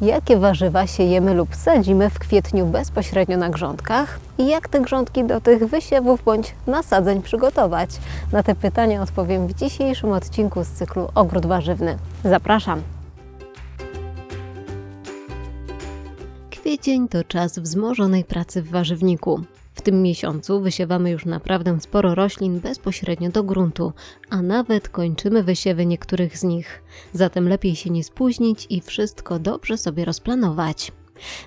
jakie warzywa siejemy lub sadzimy w kwietniu bezpośrednio na grządkach i jak te grządki do tych wysiewów bądź nasadzeń przygotować. Na te pytania odpowiem w dzisiejszym odcinku z cyklu Ogród Warzywny. Zapraszam! Kwiecień to czas wzmożonej pracy w warzywniku. Tym miesiącu wysiewamy już naprawdę sporo roślin bezpośrednio do gruntu, a nawet kończymy wysiewy niektórych z nich. Zatem lepiej się nie spóźnić i wszystko dobrze sobie rozplanować.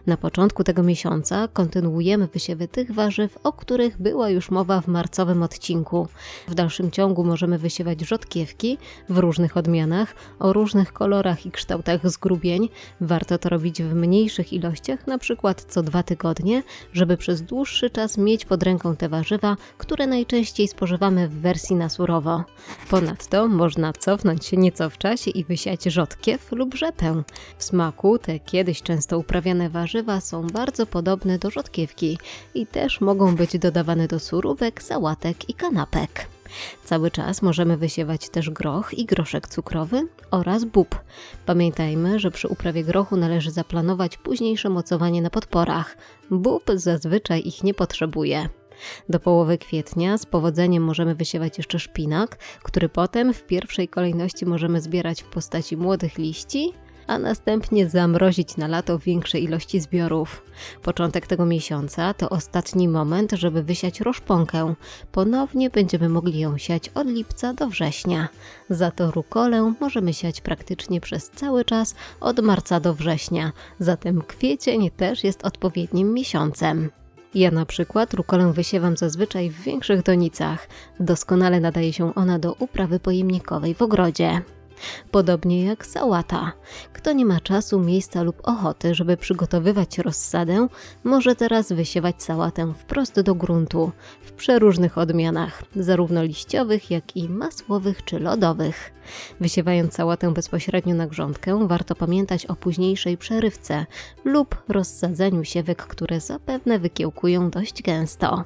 Na początku tego miesiąca kontynuujemy wysiewy tych warzyw, o których była już mowa w marcowym odcinku. W dalszym ciągu możemy wysiewać rzodkiewki w różnych odmianach, o różnych kolorach i kształtach zgrubień. Warto to robić w mniejszych ilościach, na przykład co dwa tygodnie, żeby przez dłuższy czas mieć pod ręką te warzywa, które najczęściej spożywamy w wersji na surowo. Ponadto można cofnąć się nieco w czasie i wysiać rzodkiew lub rzepę. W smaku te kiedyś często uprawiane warzywa są bardzo podobne do rzodkiewki i też mogą być dodawane do surówek, sałatek i kanapek. Cały czas możemy wysiewać też groch i groszek cukrowy oraz bób. Pamiętajmy, że przy uprawie grochu należy zaplanować późniejsze mocowanie na podporach. Bób zazwyczaj ich nie potrzebuje. Do połowy kwietnia z powodzeniem możemy wysiewać jeszcze szpinak, który potem w pierwszej kolejności możemy zbierać w postaci młodych liści, a następnie zamrozić na lato większe ilości zbiorów. Początek tego miesiąca to ostatni moment, żeby wysiać roszponkę. Ponownie będziemy mogli ją siać od lipca do września. Za to rukolę możemy siać praktycznie przez cały czas od marca do września, zatem kwiecień też jest odpowiednim miesiącem. Ja na przykład rukolę wysiewam zazwyczaj w większych donicach. Doskonale nadaje się ona do uprawy pojemnikowej w ogrodzie. Podobnie jak sałata. Kto nie ma czasu, miejsca lub ochoty, żeby przygotowywać rozsadę, może teraz wysiewać sałatę wprost do gruntu, w przeróżnych odmianach, zarówno liściowych, jak i masłowych czy lodowych. Wysiewając sałatę bezpośrednio na grządkę, warto pamiętać o późniejszej przerywce lub rozsadzeniu siewek, które zapewne wykiełkują dość gęsto.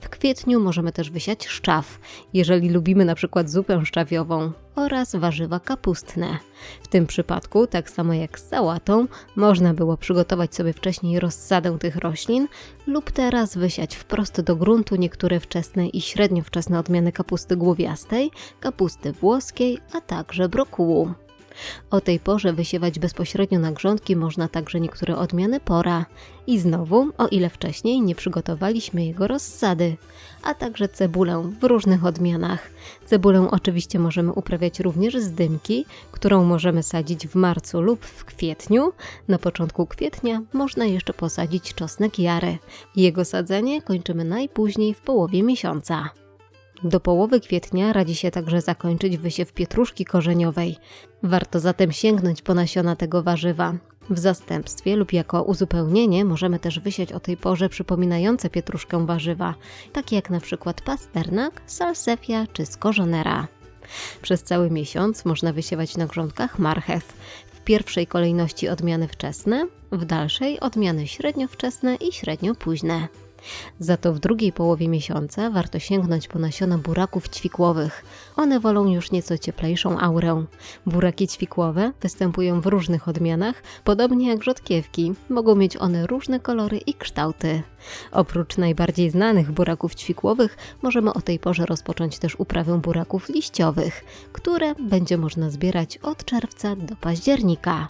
W kwietniu możemy też wysiać szczaw, jeżeli lubimy na przykład zupę szczawiową oraz warzywa kapustne. W tym przypadku, tak samo jak z sałatą, można było przygotować sobie wcześniej rozsadę tych roślin lub teraz wysiać wprost do gruntu niektóre wczesne i średnio wczesne odmiany kapusty głowiastej, kapusty włoskiej, a także brokułu. O tej porze wysiewać bezpośrednio na grządki można także niektóre odmiany pora. I znowu, o ile wcześniej nie przygotowaliśmy jego rozsady, a także cebulę w różnych odmianach. Cebulę oczywiście możemy uprawiać również z dymki, którą możemy sadzić w marcu lub w kwietniu. Na początku kwietnia można jeszcze posadzić czosnek jary. Jego sadzenie kończymy najpóźniej w połowie miesiąca. Do połowy kwietnia radzi się także zakończyć wysiew pietruszki korzeniowej. Warto zatem sięgnąć po nasiona tego warzywa. W zastępstwie lub jako uzupełnienie możemy też wysiać o tej porze przypominające pietruszkę warzywa, takie jak na przykład pasternak, salsefia czy skorzonera. Przez cały miesiąc można wysiewać na grządkach marchew. W pierwszej kolejności odmiany wczesne, w dalszej odmiany średnio wczesne i średnio późne. Za to w drugiej połowie miesiąca warto sięgnąć po nasiona buraków ćwikłowych. One wolą już nieco cieplejszą aurę. Buraki ćwikłowe występują w różnych odmianach, podobnie jak rzodkiewki. Mogą mieć one różne kolory i kształty. Oprócz najbardziej znanych buraków ćwikłowych, możemy o tej porze rozpocząć też uprawę buraków liściowych, które będzie można zbierać od czerwca do października.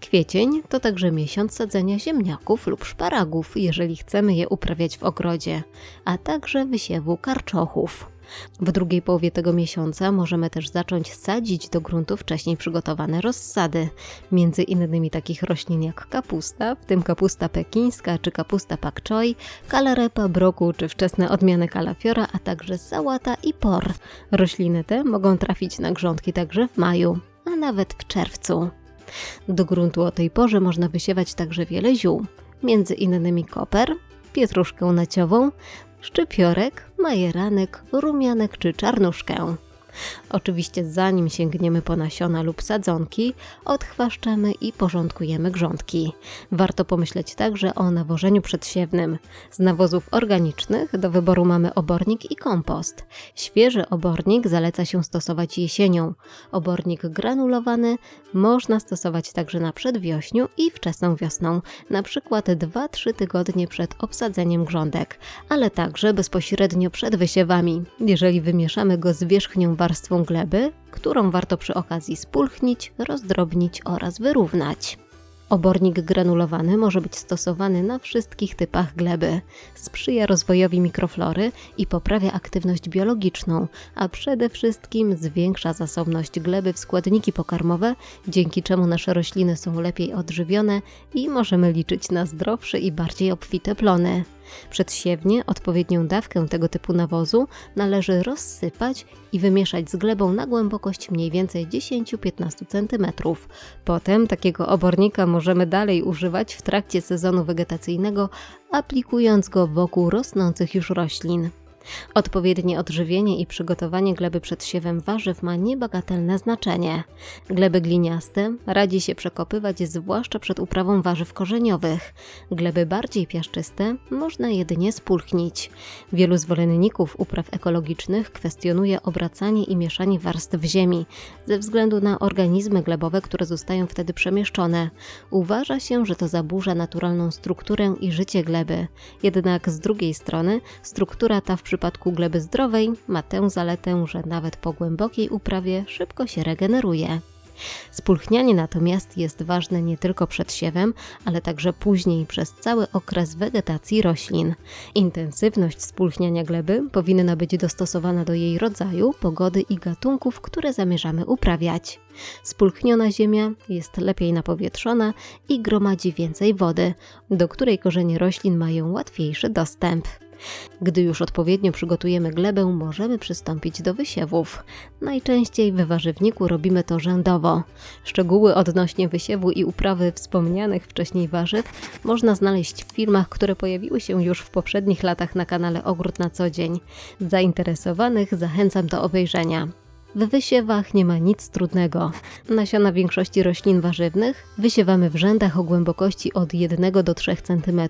Kwiecień to także miesiąc sadzenia ziemniaków lub szparagów, jeżeli chcemy je uprawiać w ogrodzie, a także wysiewu karczochów. W drugiej połowie tego miesiąca możemy też zacząć sadzić do gruntu wcześniej przygotowane rozsady, między innymi takich roślin jak kapusta, w tym kapusta pekińska czy kapusta pak choi, kalarepa, broku czy wczesne odmiany kalafiora, a także sałata i por. Rośliny te mogą trafić na grządki także w maju, a nawet w czerwcu. Do gruntu o tej porze można wysiewać także wiele ziół, między innymi koper, pietruszkę naciową, szczypiorek, majeranek, rumianek czy czarnuszkę. Oczywiście zanim sięgniemy po nasiona lub sadzonki, odchwaszczamy i porządkujemy grządki. Warto pomyśleć także o nawożeniu przedsiewnym. Z nawozów organicznych do wyboru mamy obornik i kompost. Świeży obornik zaleca się stosować jesienią. Obornik granulowany można stosować także na przedwiośniu i wczesną wiosną, na przykład 2-3 tygodnie przed obsadzeniem grządek, ale także bezpośrednio przed wysiewami, jeżeli wymieszamy go z wierzchnią warstwą gleby, którą warto przy okazji spulchnić, rozdrobnić oraz wyrównać. Obornik granulowany może być stosowany na wszystkich typach gleby. Sprzyja rozwojowi mikroflory i poprawia aktywność biologiczną, a przede wszystkim zwiększa zasobność gleby w składniki pokarmowe, dzięki czemu nasze rośliny są lepiej odżywione i możemy liczyć na zdrowsze i bardziej obfite plony. Przedsiewnie odpowiednią dawkę tego typu nawozu należy rozsypać i wymieszać z glebą na głębokość mniej więcej 10-15 cm. Potem takiego obornika możemy dalej używać w trakcie sezonu wegetacyjnego, aplikując go wokół rosnących już roślin. Odpowiednie odżywienie i przygotowanie gleby przed siewem warzyw ma niebagatelne znaczenie. Gleby gliniaste radzi się przekopywać zwłaszcza przed uprawą warzyw korzeniowych. Gleby bardziej piaszczyste można jedynie spulchnić. Wielu zwolenników upraw ekologicznych kwestionuje obracanie i mieszanie warstw ziemi ze względu na organizmy glebowe, które zostają wtedy przemieszczone. Uważa się, że to zaburza naturalną strukturę i życie gleby. Jednak z drugiej strony struktura ta w przypadku gleby zdrowej ma tę zaletę, że nawet po głębokiej uprawie szybko się regeneruje. Spulchnianie natomiast jest ważne nie tylko przed siewem, ale także później przez cały okres wegetacji roślin. Intensywność spulchniania gleby powinna być dostosowana do jej rodzaju, pogody i gatunków, które zamierzamy uprawiać. Spulchniona ziemia jest lepiej napowietrzona i gromadzi więcej wody, do której korzenie roślin mają łatwiejszy dostęp. Gdy już odpowiednio przygotujemy glebę, możemy przystąpić do wysiewów. Najczęściej w warzywniku robimy to rzędowo. Szczegóły odnośnie wysiewu i uprawy wspomnianych wcześniej warzyw można znaleźć w filmach, które pojawiły się już w poprzednich latach na kanale Ogród na co dzień. Zainteresowanych zachęcam do obejrzenia. W wysiewach nie ma nic trudnego. Nasiona większości roślin warzywnych wysiewamy w rzędach o głębokości od 1 do 3 cm.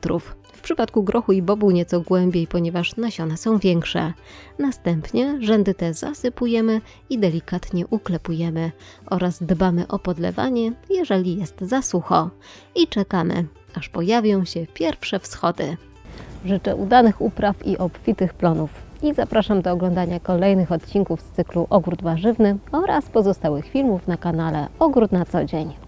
Przypadku grochu i bobu nieco głębiej, ponieważ nasiona są większe. Następnie rzędy te zasypujemy i delikatnie uklepujemy oraz dbamy o podlewanie, jeżeli jest za sucho. I czekamy, aż pojawią się pierwsze wschody. Życzę udanych upraw i obfitych plonów. I zapraszam do oglądania kolejnych odcinków z cyklu Ogród Warzywny oraz pozostałych filmów na kanale Ogród na co dzień.